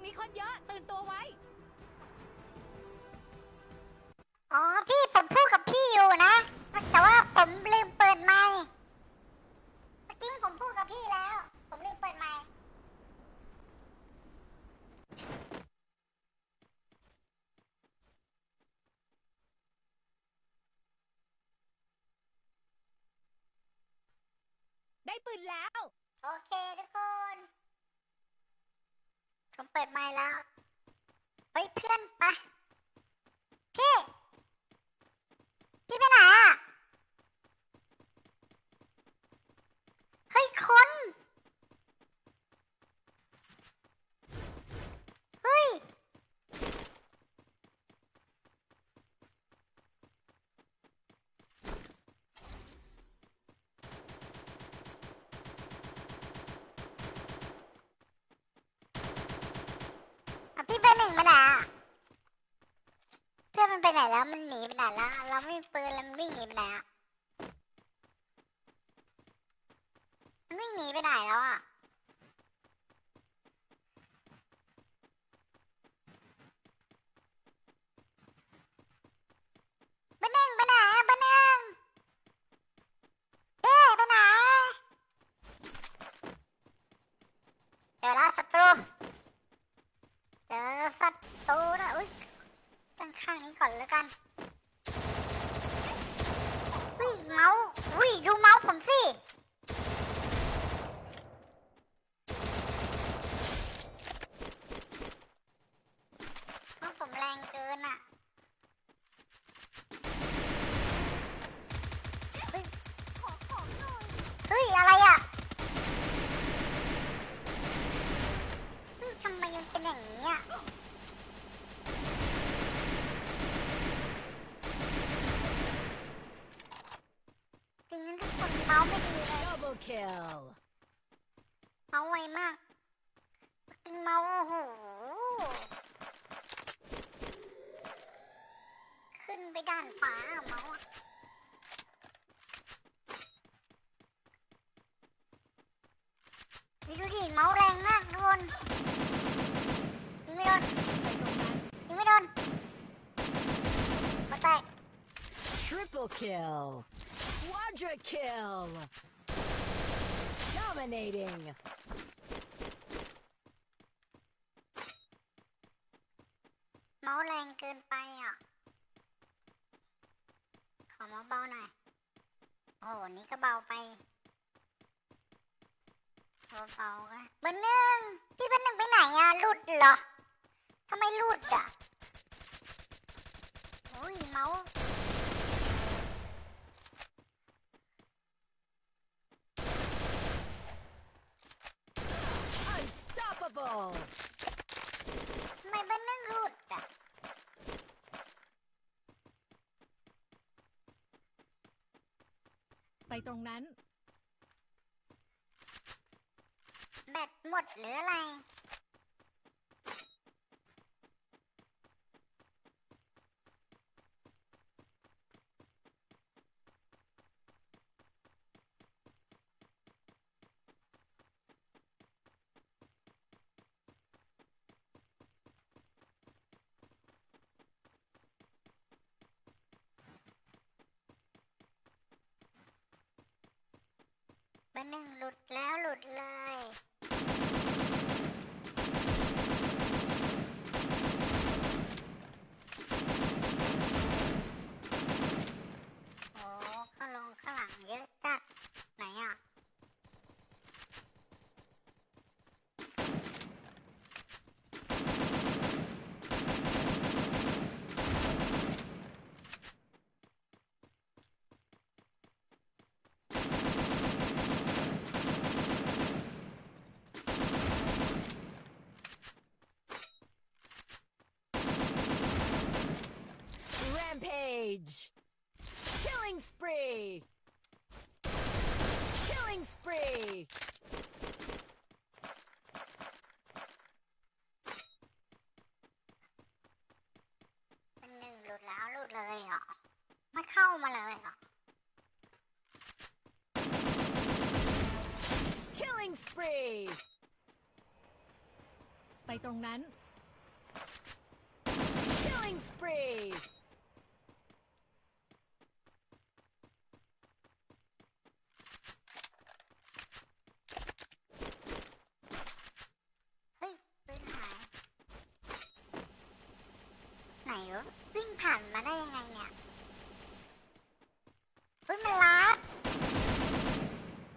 รงนี้คนเยอะตื่นตัวไว้ อ๋อพี่ผมพูดกับพี่อยู่นะ แต่ว่าผมลืมเปิดไมค์เมื่อกี้ผมพูดกับพี่แล้ว ผมลืมเปิดไมค์ได้ปืนแล้ว โอเคทุกคน ผมเปิดไมค์แล้วเฮ้ยเพื่อนไปพี่ พี่ไปไหนอะ เฮ้ยคน เฮ้ย อะพี่เบอร์หนึ่งไปไหนอะเพื่อนมัน ไปไหนแล้วมันหนีไปไหนแล้วเราไม่มีปืนแล้วมันวิ่งหนีไปไหนอะมันวิ่งหนีไปไหนแล้วอะเบอร์หนึ่งไปไหนอะเบอร์หนึ่งเบ้ไปไหนเดี๋ยวละศัตรู เจอศัตรูนะอุ้ยตั้งข้างนี้ก่อนแล้วกันอุ้ยเมาส์อุ้ยดูเมาส์ผมสิเมาส์ผมแรงเกินอะเฮ้ยเฮ้ย อะไรอะเฮ้ยทำไมมันเป็นอย่างนี้อะ จริงๆทุกคน เมาไม่ดีเลย double kill เมาไวมากจริงเมาโอ้โห ขึ้นไปด้านฟ้าอะเมาอะดูดิเมาแรงมากทุกคนยิงไม่โดนยิงไม่โดนมาแตก triple kill quadra kill dominating เมาส์แรงเกินไปอะขอเมาส์เบาหน่อยโอ้โหนี่ก็เบาไปเบาเบาๆนะเบอร์หนึ่งพี่เบอร์หนึ่งไปไหนอะหลุดเหรอทำไมหลุดอะโอ้ยเมาส์ unstoppable ทำไมเบอร์หนึ่งหลุดอะไปตรงนั้น แบตหมดหรืออะไร เบอร์หนึ่งหลุดแล้วหลุดเลย โอ้ข้างลงข้างหลังเยอะจัด ไหนอะ rampage killing spree killing spree เป็นหนึ่งหลุดแล้วหลุดเลยเหร อไม่เข้ามาเลยเหรอ killing spree ไปตรงนั้น Killing spree. เฮ้ยปืนหาย ไหนวะวิ่งผ่านมาได้ยังไงเนี่ยเฮ้ยมันลัด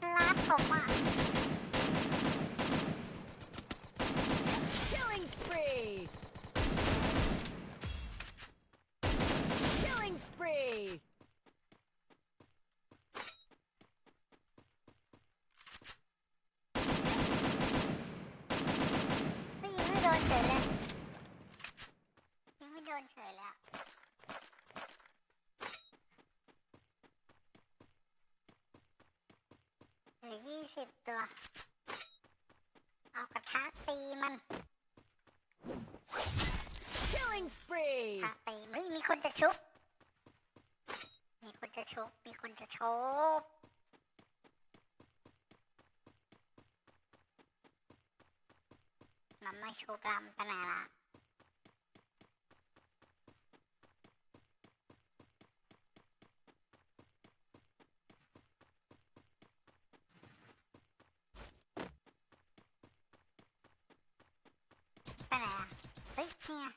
มันลัดผมอะ Killing spree. Killing spree. ไม่ยิงไม่โดน เฉยเลยยิงไม่โดนเฉยเลยอะเหลือยี่สิบตัว เอากระทะตีมัน Killing spree. กระทะตีเฮ้ยมีคนจะชุบ มีคนจะชุบ มีคนจะชุบ มันไม่ชุบลำไปไหนละไปไหนอะเฮ้ยเนี่ย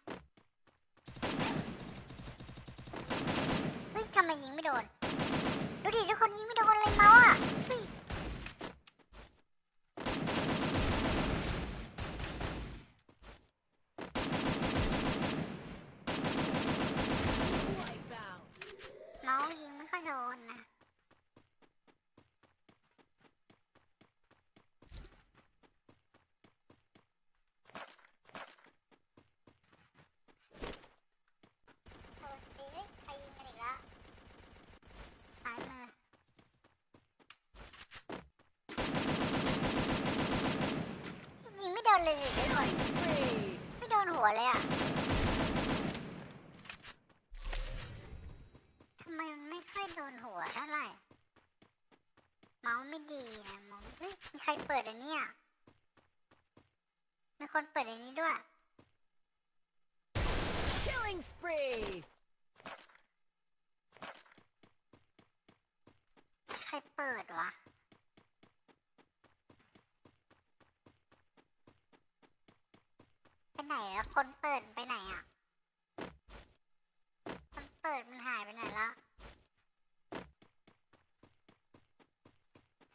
เฮ้ยทำไมยิงไม่โดน ดูดิทุกคนยิงไม่โดนเลยเมาส์อะเฮ้ย Wipeout. เมาส์ยิงไม่ค่อยโดนนะ โดนตีเฮ้ยใครยิงกันอีกแล้วซ้ายมือ ยิงไม่โดนเลยดิทุกคน Killing spree. ไม่โดนหัวเลยอะทำไมมันไม่ค่อยโดนหัวเท่าไหร่ เมาส์ไม่ดีนะเมาส์เฮ้ยมีใครเปิดอันเนี้ยมีคนเปิดอันนี้ด้วย Killing spree. ใครเปิดวะ ไปไหนแล้วคนเปิดไปไหนอะคนเปิดมันหายไปไหนละ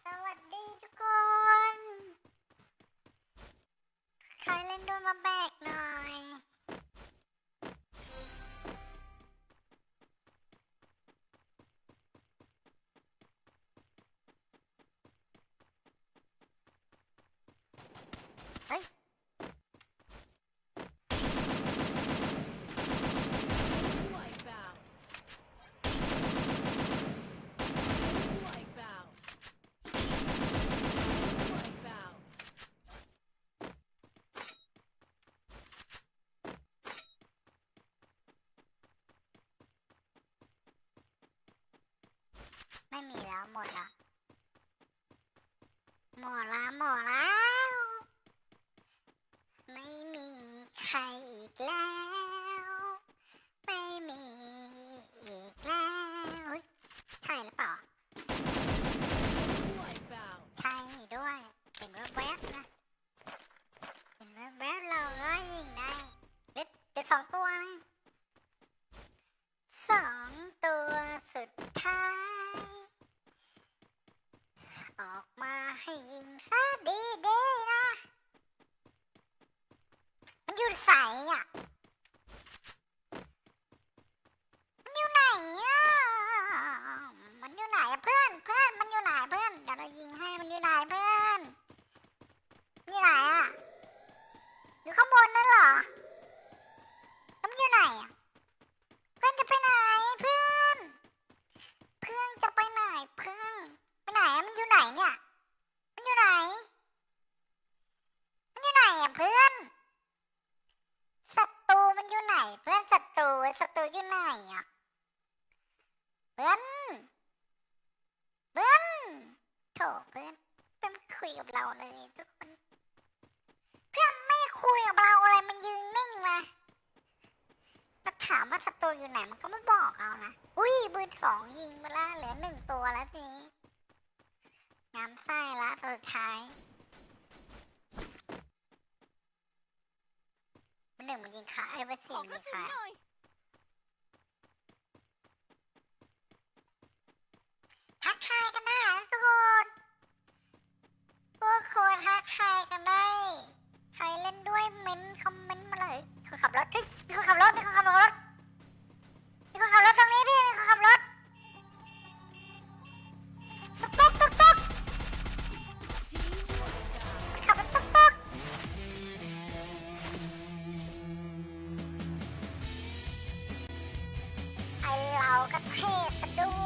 สวัสดีทุกคน ใครเล่นด้วยมาแบก ไม่มีแล้วหมดละหมดละหมดแล้ว ไม่มีใครอีกแล้ว ไม่มีอีกแล้วเฮ้ยใช่หรือเปล่า Wipeout. ใช่ด้วย เห็นแวบๆนะ เห็นแวบๆเราก็ยิงได้เด็ดเด็ดสองตัวไหมสองตัวสุดท้าย ออกมาให้ยิงซะดีดีๆนะ มันอยู่ใสอะ มันอยู่ไหนอะ มันอยู่ไหนอะเพื่อน เพื่อน มันอยู่ไหนเพื่อน เดี๋ยวเรายิงให้ มันอยู่ไหนเพื่อนมันอยู่ไหนอะ อยู่ข้างบนนั่นเหรอแล้วมันอยู่ไหนอะ เพื่อนจะไปไหนเพื่อน เพื่อนจะไปไหนเพื่อน ไปไหนอะมันอยู่ไหนเนี่ย มัน อยู่ไหน มันอยู่ไหนอะเพื่อน ศัตรูมันอยู่ไหน เพื่อนศัตรูศัตรูอยู่ไหนอะ เพื่อน เพื่อนโถเพื่อน เพื่อนคุยกับเราเลยทุกคน เพื่อนไม่คุยกับเราอะไรมันยืนนิ่งเลยมาถามว่าศัตรูอยู่ไหนมันก็ไม่บอกเรานะ อุ้ยปืนสองยิงไปแล้วเหลือหนึ่งตัวแล้วทีนี้ งามไส้ละตัวสุดท้ายมันหนึ่งมันยิงขาไอ้เบอร์ขสี่อมันกระยิงสุนขาหน่อยทักทายกันได้นะทุกคนพวกคนทักทายกันได้ ใครเล่นด้วยเม้นคอมเมนต์มาเลยคนขับรถเฮ้ยมีคนขับรถมีคนขับรถ เราก็เท่ซะด้ง